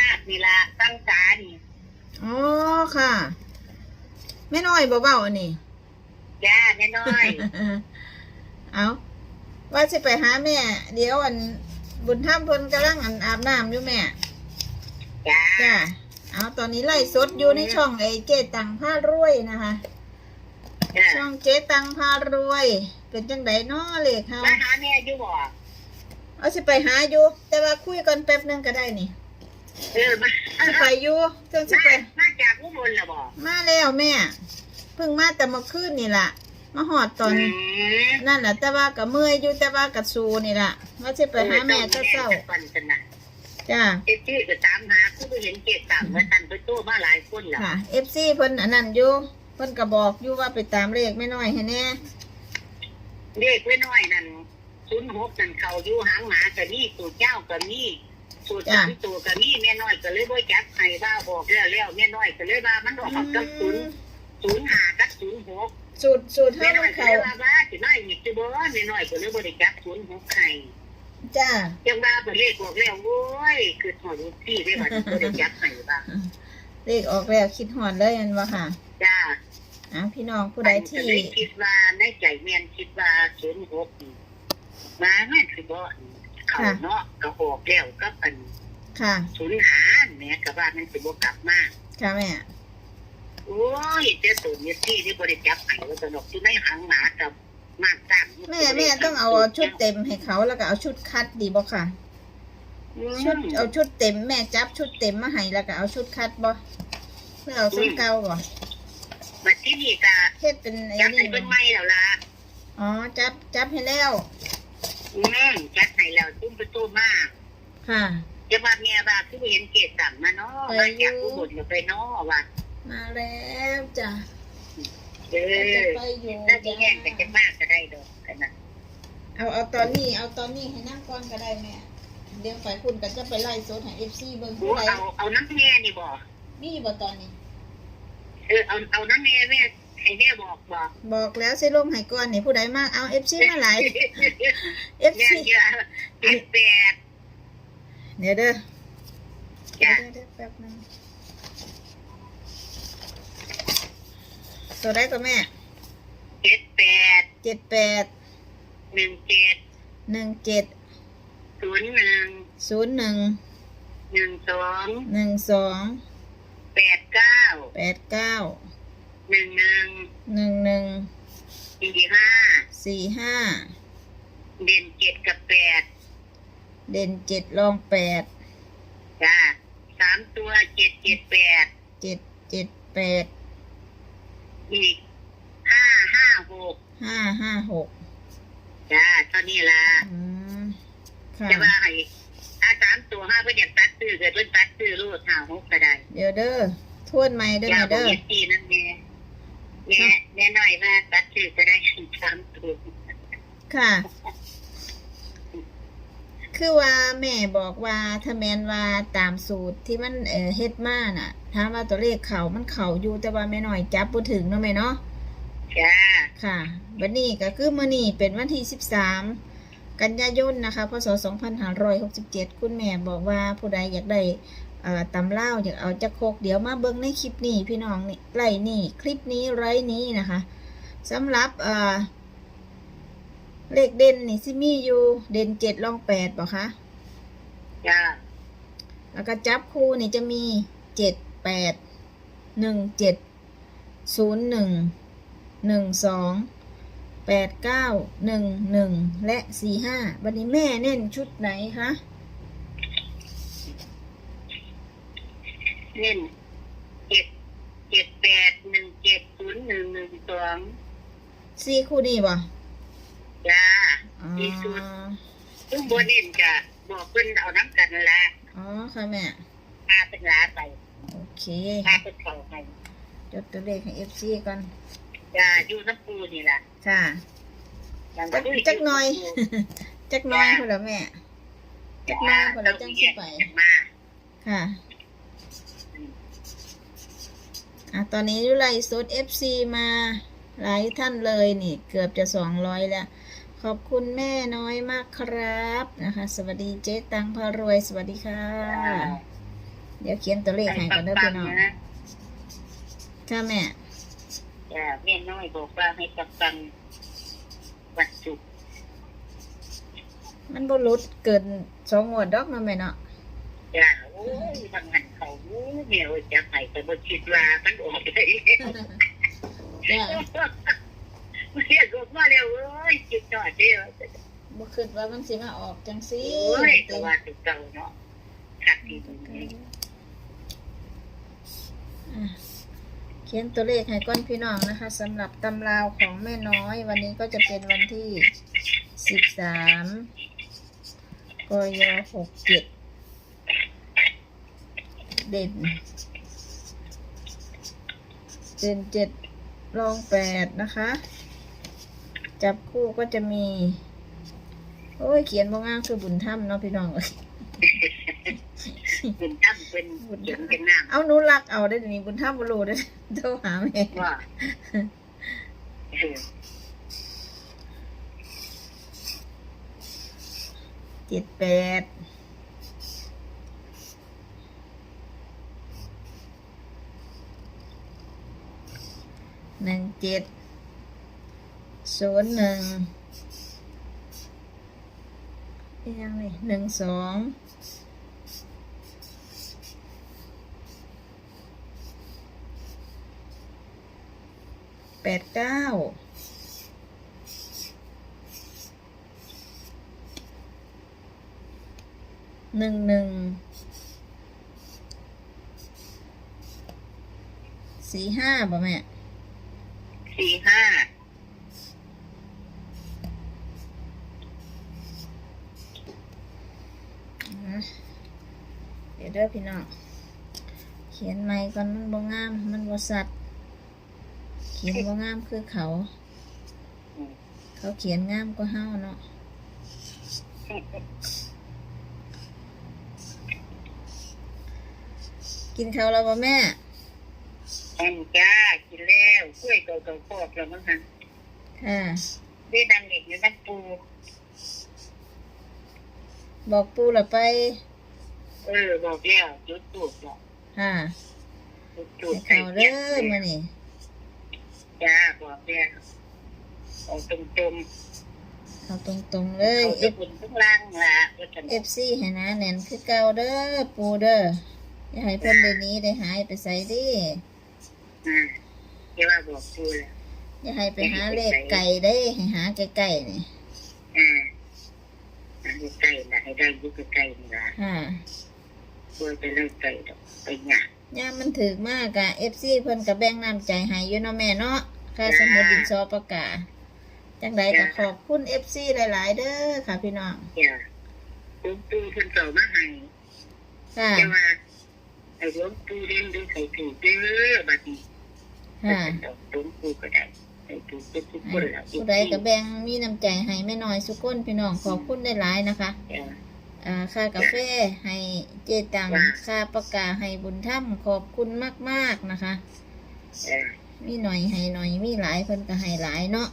นาคนี่ละตั้งจานี่อ๋อค่ะแม่น้อยเบาๆอันนี้จ้าแน่น้อย เอาว่าสิไปหาแม่ เดี๋ยวอันบุญธรรมเพิ่นกำลังอันอาบน้ำอยู่แม่จ้าจ้าเอาตอนนี้ไล่สดอยู่ในช่องไอ้เจตังผ้ารวยนะคะจ้าช่องเจตังพารวย เป็นจังไดน้อเลยค่ะมาหาแม่อยู่บ่เอาสิไปหาอยู่ แต่ว่าคุยกันแป๊บหนึงก็ได้นี่ เออมาสิไปอยู่เพิ่งสิมาไป มาจากอุบลละบ่มาแล้วแม่ เพิ่งมาแต่เมื่อคืนนี่ล่ะ มาหอดตอนอืมนั่นแหละแต่ว่ากับเมื่อยอยู่แต่ว่ากับสูนี่ล่ะว่าสิไปหาแม่ก็เศร้าจะก่อนกันนะจ้าเจ๊จี้ก็ตามหาคือไปเห็นเกศต่างมาทันไปตู้มาหลายคนแล้วค่ะ FC เพิ่นอันนั้นอยู่เพิ่นก็บอกอยู่ว่าไปตามเลขไม่น้อยให้แน่เด็กไว้น้อยนั่นศูนย์หกนั่นเขาอยู่หางหมากับนี่สูตรเจ้ากับนี่สู ตรสามตัวกับนี่แม่น้อยก็เลยบ่จับให้ว่าบอกแล้วแล้วแม่น้อยก็เลยว่ามันออกกับศูนย์ศูนย์ห้ากับศูนย์หกสูตรสูตรแม่เท่าน้อมัยนก็เขาเลยว่าว่าสิน้อยอีกจะบ่แม่น้อยก็เลยบ่ได้จับศูนย์หกให้จ้ายังว่าบ่เลขบอกแล้วโว้ยคือถอดที่ได้ว่าบ่ได้จับให้ว่าเลขออกแล้วคิดหอนเลยอันว่าค่ะจ้าอะพี่น้องผู้ใดที่ก็เลยคิดว่าในใจแม่นคิดว่าศูนย์หกมาแม่นคือบ่ เขาเนาะก็ออกแล้วก็เป็นค่ะศูนย์หาแม่ก็ว่ามันสิบ่กลับมาค่ะแม่โอ้ยเจ้าตัวนี้ที่ที่บ่ได้จับให้ว่าสนุกที่ในหางหมากับมากตามแม่แม่ต้องเอาชุดเต็มให้เขาแล้วก็เอาชุดคัดดีบ่ค่ะชุดเอาชุดเต็มแม่จับชุดเต็มมาให้แล้วก็เอาชุดคัดบ่เพื่อเอาชุดเก่าบ่บัดที่นี่ก็เฮ็ดเป็นไอ้จับให้นี่เพิ่นใหม่แล้วล่ะอ๋อจับจับให้แล้วอืมจัดให้แล้วตุ้ม ประตูมาค่ะ จะมาแม่ว่าคือบ่เห็นเกศสั่งมาเนาะมาจากอุบลก็ไปเนาะว่ามาแล้วจ้ะเอจะอไปอยู่ถ้าที่แห้งก็จะมากก็ได้ดอกกันนะเอาเอาตอนนี้เอาตอนนี้ให้นั่งก่อนก็ได้แม่เดี๋ยวฝ่ายคุณก็จะไปไล่โซนให้ FC เบิ่งโอ้ผู้ใดเอาเอาน้ำแม่นี่บอกมีบ่ตอนนี้ เออเอาเอาน้ำแม่แม่ ให้แม่บอกบอกบอกแล้วสิลงให้ก่อนนี่ผู้ใดมากเอา FC มาหลายแม่ FC เยอะเจ็ดแปดเดี๋ยวเด้อเดี๋ยจ้ะวเดี๋ยวแป๊บนึงตัวได้ก็แม่เจ็ดแปดเจ็ดแปดหนึ่งเจ็ดหนึ่งเจ็ดศูนย์หนึ่งศูนย์หนึ่งหนึ่งสองหนึ่งสองแปดเก้าแปดเก้า หนึ่งหนึ่งหนึ่งหนึ่งสี่ห้าสี่ห้าเด่นเจ็ดกับแปดเด่นเจ็ดรองแปดจ้าสามตัวเจ็ดเจ็ดแปดเจ็ดเจ็ดแปดอีกห้าห้าหกห้าห้าหกจ้าเท่านี้ละอืมค่ะจะว่าให้ถ้าสามตัวห้าเพื่อนอยากตัดซื้อเกิดเพื่อนตัดซื้อรูดห้าหกก็ได้ เดี๋ยวเด้อทวนใหม่เด้ออย่าแม่บอกเด้อเอฟซีนั่นแน่ แน่แน่หน่อยว่าตัดซื้อจะได้สามตัวค่ะ คือว่าแม่บอกว่าถ้าแมนว่าตามสูตรที่มันเออเฮ็ดมาน่ะถามว่าตัวเลขเขามันเขาอยู่แต่ว่าแม่น้อยจับบ่ถึงเนาะแม่เนาะจ้าค่ะ วันนี้ก็คือมื้อนี้เป็นวันที่13กันยายนนะคะพศ2567 คุณแม่บอกว่าผู้ใดอยากได้เอ่อ ตำเล่าวอยากเอาจักโคกเดี๋ยวมาเบิ่งในคลิปนี้พี่น้องนี่ไล่นี่คลิปนี้ไรนี้นะคะสำหรับเอ่อเลขเด่นนี่สิมีอยู่เด่น7รอง8บ่คะจ้าแล้วก็จับคู่นี่จะมี7 8 1 7 0 1 1 2 8 9 1 1และ4 5วันนี้แม่เน้นชุดไหนคะ เล่นเจ็ดเจ็ดแปดหนึ่งเจ็ดศูนย์หนึ่งหนึ่งสองสี่คู่นี่บ่จ้าอ๋อที่สุดซึ่งบนเล่นจะบอกเพื่อนเอาน้ำกันนั่นละอ๋อค่ะแม่ พาเป็นล้าไปโอเคพาเป็นเข่าไปจดตัวเลขให้ FC ก่อน จ้าอยู่น้ำปูนี่แหละค่ะอย่างจักจักหน่อย จักหน้อยพุ่นละแม่ จักหน้อยพุ่นละจังสิไปมา ค่ะ อะตอนนี้ยุไลฟ์สด FC มาหลายท่านเลยนี่เกือบจะสองร้อยแล้ว ขอบคุณแม่น้อยมากครับนะคะ สวัสดีเจ๊ตังพารวย สวัสดีค่ะจ้าเดี๋ยวเขียนตัวเลขให้ก่อนเด้อพี่น้องนะค่ะแม่จ้าแม่น้อยบอกว่าให้ปักปังวันศุกร์มันบ่หลุดเกินสองงวดดอกเนาะแม่เนาะจ้าโอ้ ยบางงานเขาโอ้ยแม่เอ้ยจะไปแต่บ่คิดว่ามันออกได้แล้วจ้าเรียกมาแล้วเอ้ยจิตจอดเดียวบ่คิดว่ามันสิมาออกจังซี่โอ้ยก็ว่าถูกเก่าเนาะขัดดีตรงนี้เขียนตัวเลขให้ก้อนพี่น้องนะคะสำหรับตำราวของแม่น้อย วันนี้ก็จะเป็นวันที่13กย67เจ็ด น เด่นเจ็ดรองแปดนะคะ จับคู่ก็จะมี โอ้ย เขียนบ่งามคือบุญถ้ำเนาะพี่น้องเอ้ยเป็นตั้มเป็นเขียนเป็นน้เอาหนูรักเอาได้อเดี๋ยวนี้บุญถ้ำบ่รู้ได้อโทรหาแม่ำว่าเออเจ็ดแปดหนึ่ง เจ็ดศูนย์หนึ่งยังเลยหนึ่งสองแปดเก้าหนึ่งหนึ่งสี่ห้าบ่แม่ สี่ห้าเดี๋ยวเด้อพี่น้อง เขียนใหม่ก่อนมันบ่งาม มันบ่สัตว์เขียนบ่งามคือเขา เขาเขียนงามกว่าเฮาเนาะกินข้าวแล้วบ่แม่ อันจ้ากินแล้วช่วยเก่าๆพอกแล้วมั้งฮะค่ะได้ดังเด็กอยู่นั่นปู บอกปูละไป เออบอกแล้วจุดตูดแล้วค่ะจุดตูให้ดเขาเด้อมานี่จ้าบอกแล้วเอาตรงเอาตรงๆเลๆยเอาเอทุกฟคนทุกล่างละว่าจะเอฟซีให้นะแน่นคือเก่าเด้อปูเด้ออย่าให้เพิ่นได้หนี้ได้หายไปใส่ดิ อ่าเดี๋ยวว่าบอกปูแล้วอย่าให้ไปหาเลขไก่ได้ให้หาใกล้ๆนี่อ่าอันนี้ใกล้ละให้ได้อยุคใกล้นี่ละค่ะกลัวจะเลิกไกลดอกไปหยาย่ามมันถึกมากอะเอฟซีเพิ่นก็แบ่งน้ำใจให้อยู่เนาะแม่เนาะค่าสมุดดินสอประกาศจังใดก็ขอบคุณเอฟซีหลาย ๆ เด้อค่ะพี่น้องอย่าหลวงปู่เพิ่นเก่ามาให้ค่ะแต่ว่าไอ้หลวงปู่เรียนดูใครถูกเด้อบัดนี้ ค่ะหลวงปู่ก็ได้ใครถูกเป็นทุกคนละผู้ใดก็แบ่งมีน้ำใจให้แม่น้อยสุกคนพี่น้องขอบคุณได้หลายๆนะคะจ้ะอ่าค่ากาแฟให้เจตังว่าค่าประกาให้บุญถ้ำขอบคุณมากๆนะคะจ้ะมีหน่อยให้หน่อยมีหลายเพิ่นก็ให้หลายเนาะ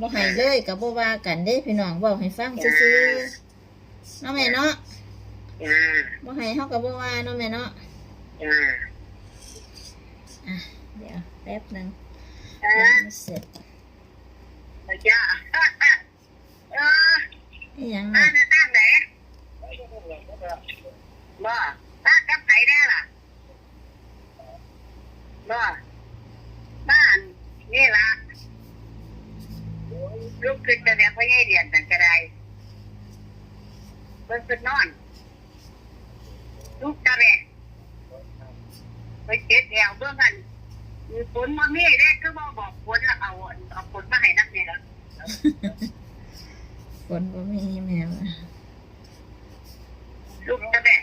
บ่ให้เลยก็บ่ว่ากันเด้พี่น้องเว้าให้ฟังซื่อๆเนาะแม่เนาะจ้าบ่ให้เฮาก็บ่ว่าเนาะแม่เนาะจ้าอะ เดี๋ยวแป๊บหนึงจ้ายังไม่เสร็จจ้าเอออีหยังบ้าแม่นตั้งไหนบ่ตั้งกับไหนแน่ล่ะบ่บ้านนี่ล่ะลูกขึ้นจะเรียกพ่อใหญ่เดียนนั่นก็ได้เพิ่นขึ้นนอนลูกจะแม่ไปเจ็ดแอวเบื้องกันมี ฝนมามีได้คือบ่บอกฝนแล้วเอาเอาฝนมาให้นักเนี่ยละฝนบ่มีแม่ว่าลูกจะแม่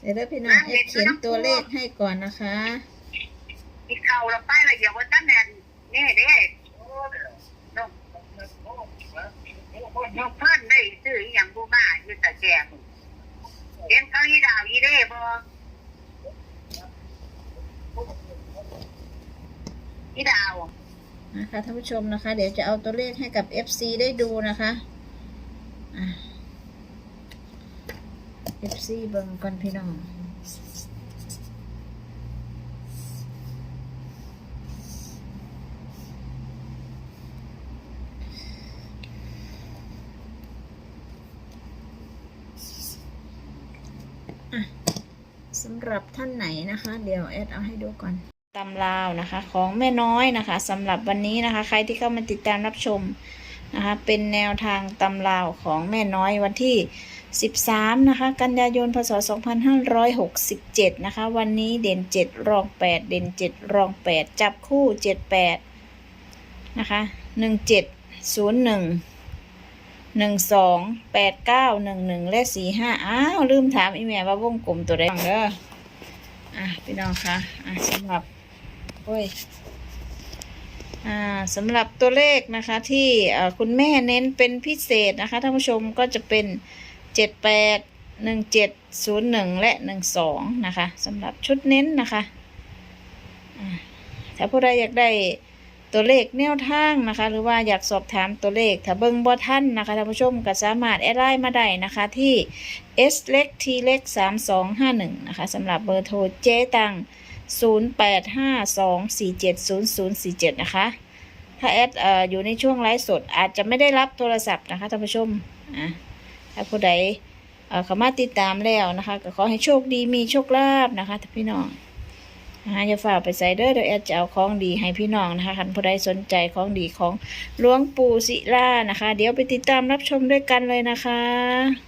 เดี๋ยวเด้อพี่น้องเอ็ดเขียนตัวเลขให้ก่อนนะคะอีกเข่าเราไปละเอียดว่าตั้งแนนนี่เด้น้องน้องเพิ่นได้ซื้ออหย่างบูมาอยู่แต่แก่เห็นเขาอีดาวอีเด้บ่ อีดาวนะคะท่านผู้ชมนะคะ เดี๋ยวจะเอาตัวเลขให้กับ FC ได้ดูนะคะเอะ FC เบิ่งก่อนพี่น้องสำหรับท่านไหนนะคะ เดี๋ยวแอดเอาให้ดูก่อน ตำราวนะคะ ของแม่น้อยนะคะสำหรับวันนี้นะคะ ใครที่เข้ามาติดตามรับชมนะคะ เป็นแนวทางตำราวของแม่น้อยวันที่ 13 นะคะ กันยายน พศ 2567 นะคะ วันนี้เด่น 7 รอง 8 เด่น 7 รอง 8 จับคู่ 78 นะคะ 17 01หนึ่งสองแปดเก้าหนึ่งหนึ่งและสี่ห้าอ้าว ลืมถามอีแม่ว่าวงกลมตัวใดบ้างเด้ออะพี่น้องคะอะสำหรับ โอ้ยสำหรับตัวเลขนะคะที่คุณแม่เน้นเป็นพิเศษนะคะท่านผู้ชมก็จะเป็นเจ็ดแปดหนึ่งเจ็ดศูนย์หนึ่งและหนึ่งสองนะคะสำหรับชุดเน้นนะคะถ้าผู้ใดอยากได้ตัวเลขแนวทางนะคะ หรือว่าอยากสอบถามตัวเลข ถ้าเบิ้งบ่ท่านนะคะท่านผู้ชมก็สามารถแอดไลน์มาได้นะคะที่ S เล็ก T เล็ก3251 นะคะสำหรับเบอร์โทรเจ๊ตัง 0852470047 นะคะ ถ้าแอดออยู่ในช่วงไลฟ์สดอาจจะไม่ได้รับโทรศัพท์นะคะท่านผู้ชมอะถ้าผู้ใดเข้ามาติดตามแล้วนะคะ ก็ขอให้โชคดีมีโชคลาภนะคะท่านพี่น้องนะคะอย่าฝ่ากไปใส่เด้อเดี๋ยวแอดจะเอาของดีให้พี่น้องนะคะคันผู้ใดสนใจของดีของหลวงปู่ศิลานะคะ เดี๋ยวไปติดตามรับชมด้วยกันเลยนะคะ